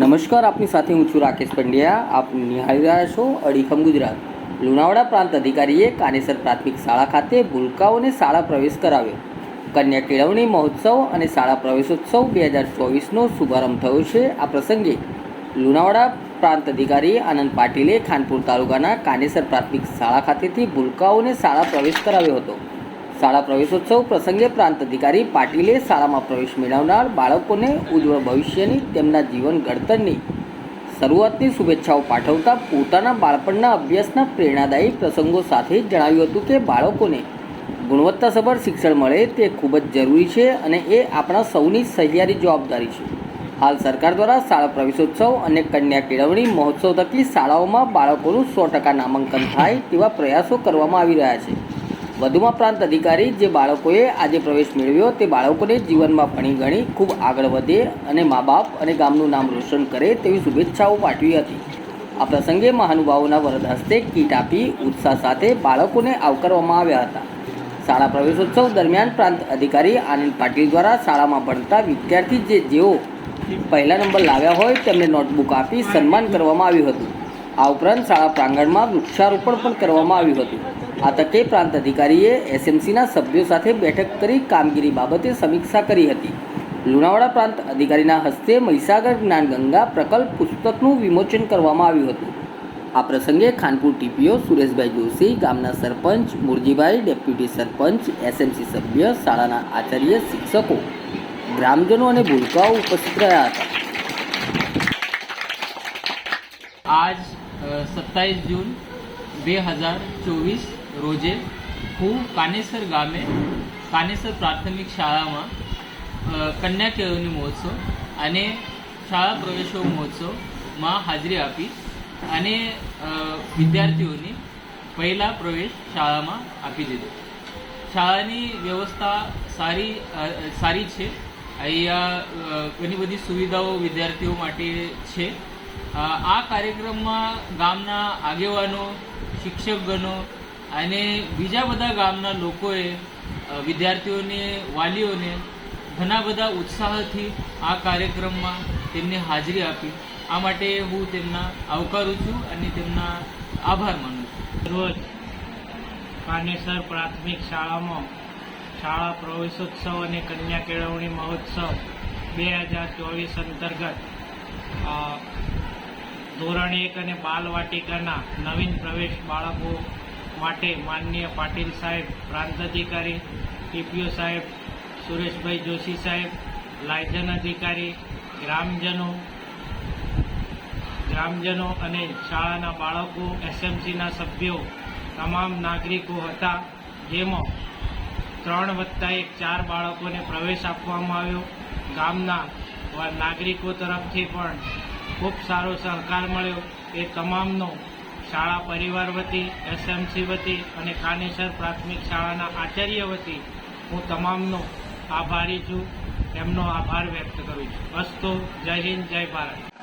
નમસ્કાર, આપની સાથે હું છું રાકેશ પંડ્યા. આપ નિહાળી રહ્યા છો અડીખમ ગુજરાત. લુણાવાડા પ્રાંત અધિકારીએ કાનેસર પ્રાથમિક શાળા ખાતે ભૂલકાઓને શાળા પ્રવેશ કરાવ્યો. કન્યા કેળવણી મહોત્સવ અને શાળા પ્રવેશોત્સવ બે હજાર ચોવીસનો શુભારંભ થયો છે. આ પ્રસંગે લુણાવાડા પ્રાંત અધિકારી આનંદ પાટીલે ખાનપુર તાલુકાના કાનેસર પ્રાથમિક શાળા ખાતેથી ભૂલકાઓને શાળા પ્રવેશ કરાવ્યો હતો. શાળા પ્રવેશોત્સવ પ્રસંગે પ્રાંત અધિકારી પાટીલે શાળામાં પ્રવેશ મેળવનાર બાળકોને ઉજ્જવળ ભવિષ્યની તેમના જીવન ઘડતરની શરૂઆતની શુભેચ્છાઓ પાઠવતા પોતાના બાળપણના અભ્યાસના પ્રેરણાદાયી પ્રસંગો સાથે જણાવ્યું હતું કે બાળકોને ગુણવત્તાસભર શિક્ષણ મળે તે ખૂબ જ જરૂરી છે અને એ આપણા સૌની સહિયારી જવાબદારી છે. હાલ સરકાર દ્વારા શાળા પ્રવેશોત્સવ અને કન્યા કેળવણી મહોત્સવ થકી શાળાઓમાં બાળકોનું સો ટકા નામાંકન થાય તેવા પ્રયાસો કરવામાં આવી રહ્યા છે. વધુમાં પ્રાંત અધિકારી જે બાળકોએ આજે પ્રવેશ મેળવ્યો તે બાળકોને જીવનમાં ભણી ગણી ખૂબ આગળ વધે અને મા બાપ અને ગામનું નામ રોશન કરે તેવી શુભેચ્છાઓ પાઠવી હતી. આ પ્રસંગે મહાનુભાવોના વરદ હસ્તે કીટ આપી ઉત્સાહ સાથે બાળકોને આવકારવામાં આવ્યા હતા. શાળા પ્રવેશોત્સવ દરમિયાન પ્રાંત અધિકારી આનંદ પાટીલ દ્વારા શાળામાં ભણતા વિદ્યાર્થી જે જેઓ પહેલા નંબર લાવ્યા હોય તેમને નોટબુક આપી સન્માન કરવામાં આવ્યું હતું. આ ઉપરાંત શાળા પ્રાંગણમાં વૃક્ષારોપણ પણ કરવામાં આવ્યું હતું. આ તકે પ્રાંત અધિકારીએ એસએમસીના સભ્યો સાથે બેઠક કરી કામગીરી બાબતે સમીક્ષા કરી હતી. લુણાવાડા પ્રાંત અધિકારીના હસ્તે મહીસાગર જ્ઞાનગંગા પ્રકલ્પ પુસ્તકનું વિમોચન કરવામાં આવ્યું હતું. આ પ્રસંગે ખાનપુર ટીપીઓ સુરેશભાઈ જોશી, ગામના સરપંચ મુરજીભાઈ, ડેપ્યુટી સરપંચ, એસએમસી સભ્ય, શાળાના આચાર્ય, શિક્ષકો, ગ્રામજનો અને ભૂલકાઓ ઉપસ્થિત રહ્યા હતા. આજ સત્તાવીસ જૂન બે હજાર ચોવીસ રોજે હું કાનેસર ગામે કાનેસર પ્રાથમિક શાળામાં કન્યા કેળવણી મહોત્સવ અને શાળા પ્રવેશો મહોત્સવમાં હાજરી આપી અને વિદ્યાર્થીઓને પહેલા પ્રવેશ શાળામાં આપી દીધો. શાળાની વ્યવસ્થા સારી સારી છે. અહીંયા ઘણી બધી સુવિધાઓ વિદ્યાર્થીઓ માટે છે. આ કાર્યક્રમમાં ગામના આગેવાનો, શિક્ષકગણો અને બીજા બધા ગામના લોકોએ વિદ્યાર્થીઓને, વાલીઓને ઘણા બધા ઉત્સાહથી આ કાર્યક્રમમાં તેમને હાજરી આપી. આ માટે હું તેમના આવકારું છું અને તેમના આભાર માનું છું. રોજ કાનેસર પ્રાથમિક શાળામાં શાળા પ્રવેશોત્સવ અને કન્યા કેળવણી મહોત્સવ બે હજાર ચોવીસ અંતર્ગત ધોરણ એક અને બાલવાટિકાના નવીન પ્રવેશ બાળકો માટે માનનીય પાટીલ સાહેબ પ્રાંત અધિકારી ટીપીઓ સાહેબ, સુરેશભાઈ જોશી સાહેબ, લાયજન અધિકારી, ગ્રામજનો ગ્રામજનો અને શાળાના બાળકો, એસએમસીના સભ્યો, તમામ નાગરિકો હતા, જેમાં ત્રણ વત્તા એક ચાર બાળકોને પ્રવેશ આપવામાં આવ્યો. ગામના નાગરિકો તરફથી પણ ખૂબ સારો સહકાર મળ્યો. એ તમામનો શાળા પરિવાર વતી એસએમસી વતી અને કાનેસર પ્રાથમિક શાળાના આચાર્ય વતી હું તમામનો આભારી છું. એમનો આભાર વ્યક્ત કરું છું. અસ્તો જય હિન્દ, જય ભારત.